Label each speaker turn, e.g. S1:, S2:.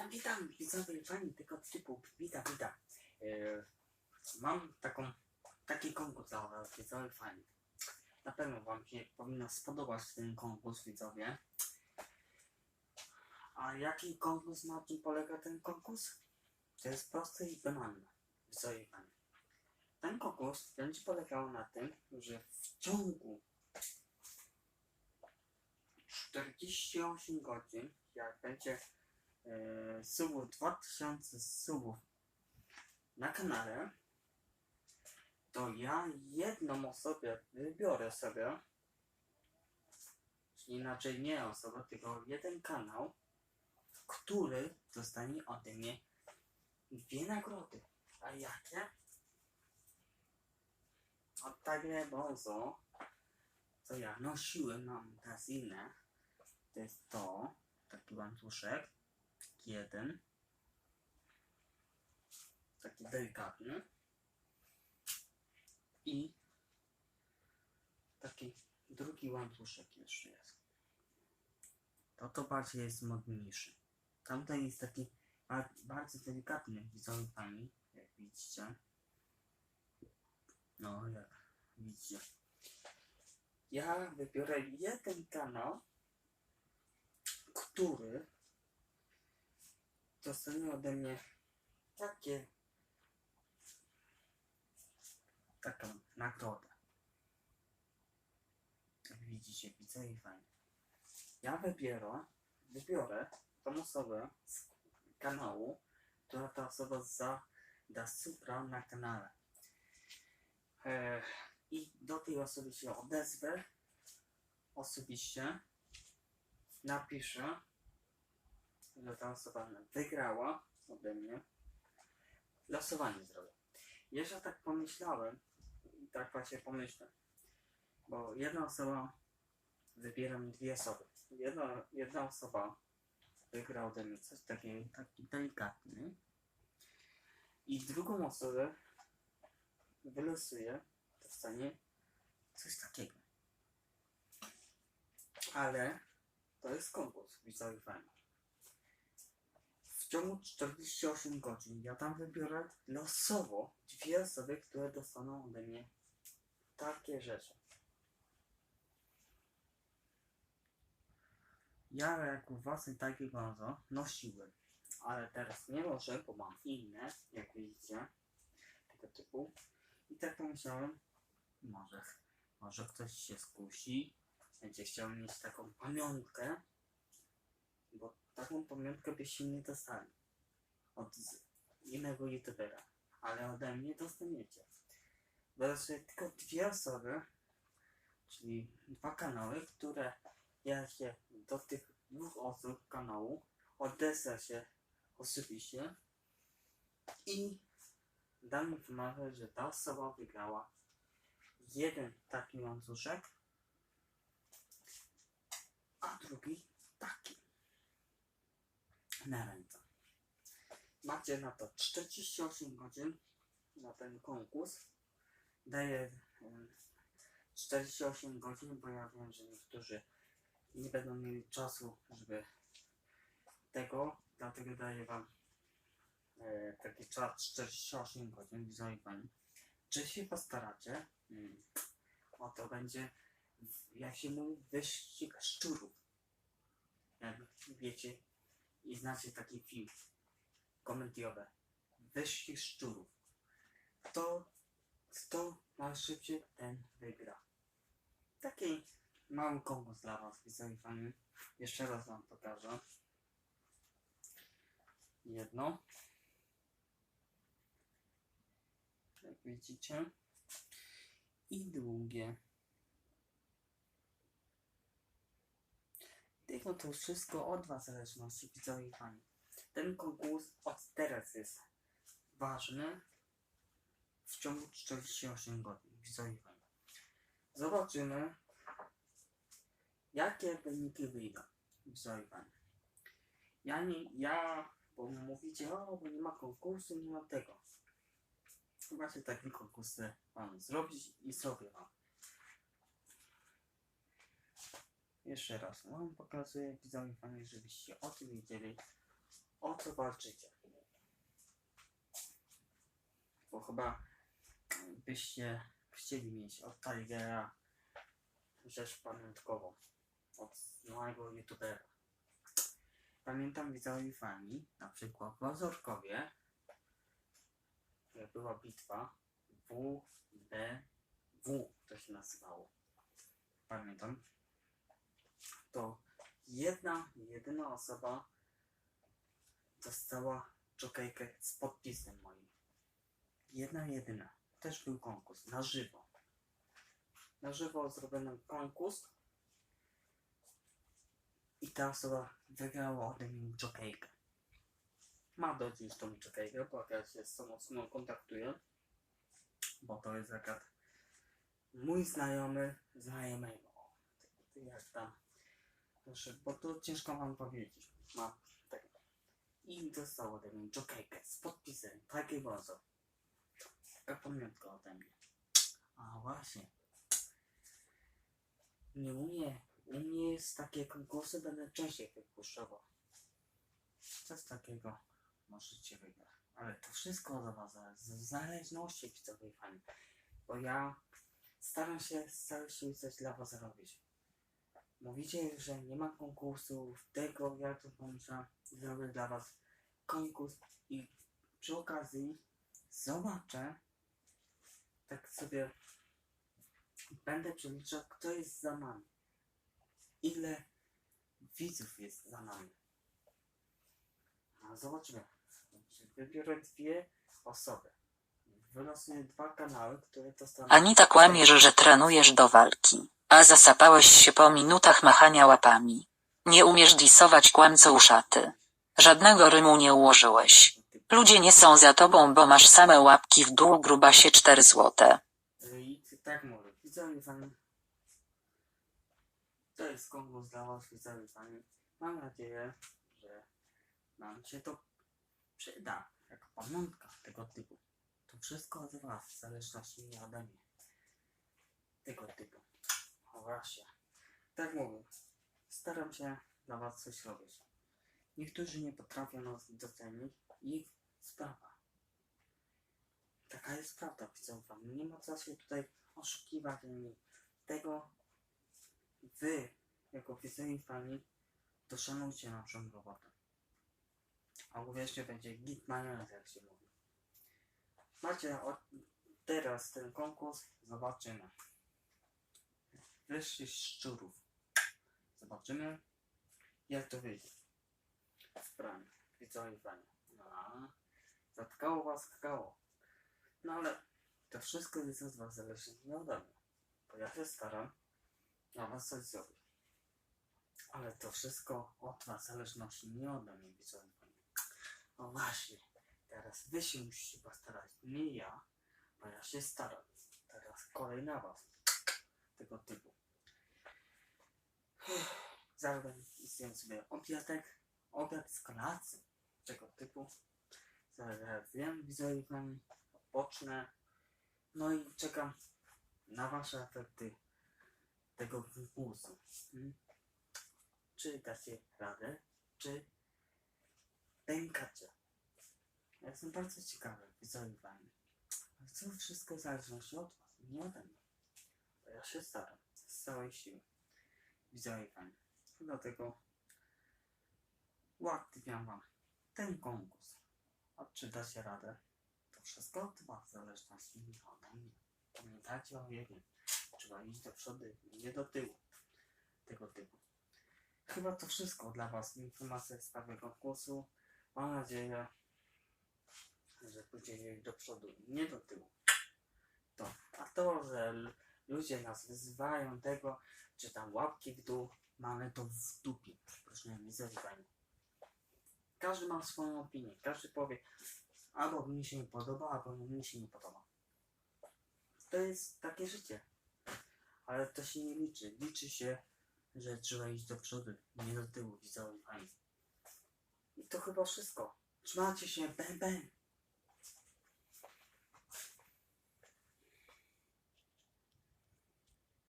S1: Witam, witam, widzowie fani tego typu, witam, witam. E, mam taką, taki konkurs dla was, widzowie fani. Na pewno wam się powinno spodobać ten konkurs, widzowie. A jaki konkurs, na czym polega ten konkurs? To jest proste i banalne, widzowie fani. Ten konkurs będzie polegał na tym, że w ciągu 48 godzin, jak będzie e, subów, 2000 subów na kanale, to ja jedną osobę wybiorę sobie, czyli inaczej nie osobę, tylko jeden kanał, który dostanie ode mnie dwie nagrody. A jakie? Od takie bonzo, co ja nosiłem na magazynę, to jest to, taki łańcuszek, jeden, taki delikatny i taki drugi łańcuszek jeszcze jest. To to bardziej jest modniejszy. Tamten jest taki ba- bardzo delikatny, pani, jak widzicie. No, jak widzicie. Ja wybiorę jeden kanał, który dostanie ode mnie takie taką nagrodę. Jak widzicie, widzę i fajnie. Ja wybiorę, wybiorę tą osobę z kanału, która ta osoba za, da supra na kanale. E, I do tej osoby się odezwę osobiście napiszę, osoba wygrała ode mnie. Losowanie zrobię. Jeszcze tak pomyślałem i tak właśnie pomyślę, bo jedna osoba wybiera mi dwie osoby. Jedna, jedna osoba wygra ode mnie coś takiego, taki delikatny i drugą osobę wylosuje, dostanie coś takiego. Ale to jest konkurs, widzowie fajny. Ciągu 48 godzin ja tam wybiorę losowo dwie osoby, które dostaną ode mnie takie rzeczy. Ja jak własny taki gonzo nosiłem, ale teraz nie może, bo mam inne, jak widzicie, tego typu. I tak pomyślałem, może, może ktoś się skusi, będzie chciał mieć taką pamiątkę, bo taką pamiątkę byście nie dostali od innego youtubera, ale ode mnie dostaniecie. Wystarczy tylko dwie osoby, czyli dwa kanały, które ja się do tych dwóch osób kanału odezwę się osobiście i dam informację, że ta osoba wygrała jeden taki łańcuszek a drugi na ręce. Macie na to 48 godzin na ten konkurs. Daję em, 48 godzin, bo ja wiem, że niektórzy nie będą mieli czasu, żeby tego, dlatego daję wam e, taki czas 48 godzin, pani. Czy się postaracie? Mm. O to będzie jak się mówi, wyścig szczurów. Jak wiecie i znacie taki film komediowy. Wyścig szczurów. Kto, kto najszybciej ten wygra. Taki mały konkurs dla was, widzowie fani. Jeszcze raz wam pokażę. Jedno. Jak widzicie. I drugie. Tylko to wszystko od Was zależy, nasi widzowie i fani. Ten konkurs od teraz jest ważny w ciągu 48 godzin, widzowie i fani. Zobaczymy, jakie wyniki wyjdą, widzowie i fani. Ja nie, ja, bo mówicie, o, bo nie ma konkursu, nie ma tego. Właśnie taki konkurs chcę Wam zrobić i zrobię. Jeszcze raz wam pokazuję widzowie fani, żebyście o tym wiedzieli. o co walczycie. Bo chyba byście chcieli mieć od Tigera rzecz pamiątkową. Od małego youtubera. Pamiętam widzowie fani, na przykład w Mazurkowie, jak była bitwa W, B, W to się nazywało. Pamiętam. To jedna, jedyna osoba dostała czokejkę z podpisem moim. Jedna, jedyna. Też był konkurs, na żywo. Na żywo zrobiono konkurs i ta osoba wygrała ode mnie czokejkę. Ma do dziś tą czokejkę, bo ja się z tą osobą kontaktuję, bo to jest akurat mój znajomy znajomego. Jak tam, proszę, bo to ciężko wam powiedzieć. Ma tak. I dostał ode mnie czokejkę z podpisem takiej bardzo. Taka pamiątka ode mnie. A właśnie. Nie u mnie, u mnie jest takie konkursy, będę częściej wypuszczował. Coś takiego możecie wygrać. Ale to wszystko od was. W zależności widzowej fani. Bo ja staram się z całej siły coś dla was robić. Mówicie, że nie ma konkursów, tego ja to pomyślałem, zrobię dla was konkurs i przy okazji zobaczę, tak sobie będę przeliczał, kto jest za nami. Ile widzów jest za nami. A zobaczymy. Wybiorę dwie osoby. Wylosuję dwa kanały, które dostaną...
S2: Anita kłamiesz, że trenujesz do walki, a zasapałeś się po minutach machania łapami. Nie umiesz disować kłamco uszaty. Żadnego rymu nie ułożyłeś. Ludzie nie są za tobą, bo masz same łapki w dół grubasie 4 złote.
S1: I tak mówię, widzowie fani. To jest konkurs dla was, widzowie fani. Mam nadzieję, że nam się to przyda, jako pamiątka tego typu. To wszystko od was, w zależności ode mnie. Tego typu. O właśnie. Tak mówię, staram się dla was coś robić. Niektórzy nie potrafią nas docenić i sprawa. Taka jest prawda, widzę wam. Nie ma co się tutaj oszukiwać ani tego. Wy, jako widzowie fani, to szanujcie naszą robotę. A uwierzcie, będzie git majonez, jak się mówi. Macie od teraz ten konkurs, zobaczymy. Wyższy szczurów. Zobaczymy, jak to wyjdzie. Praniu, widzowie. No, zatkało was kakao. No ale to wszystko jest od was zależne nie ode mnie. Bo ja się staram na was coś zrobić. Ale to wszystko od was zależności nie ode mnie, widzowie. O właśnie, teraz wy się musicie postarać, nie ja, bo ja się staram. Teraz kolej na was. Tego typu. Zaraz zjem sobie obiadek, obiad z kolacji. Tego typu. Widzowie wam odpocznę. No i czekam na wasze efekty tego impulsu. Hmm? Czy dacie radę, czy pękacie? Ja jestem bardzo ciekawy, widzowie wami. Ale to wszystko zależności od was, nie ode mnie. Bo ja się staram z całej siły. Widzowie wami. Dlatego uaktywniam wam ten konkurs. A czy dacie radę? To wszystko od was zależności nie ode mnie. Pamiętajcie o jednym. Trzeba iść do przodu, nie do tyłu. Tego typu. Chyba to wszystko dla was. Informacja w sprawie konkursu. Mam nadzieję, że pójdziecie do przodu, nie do tyłu. To. A to, że ludzie nas wyzywają tego, czy tam łapki w dół, mamy to w dupie. Proszę mi zerwanie. Każdy ma swoją opinię. Każdy powie, albo mi się nie podoba, albo mi się nie podoba. To jest takie życie. Ale to się nie liczy. Liczy się, że trzeba iść do przodu, nie do tyłu, widzowie fani. I to chyba wszystko. Trzymajcie się, bang bang.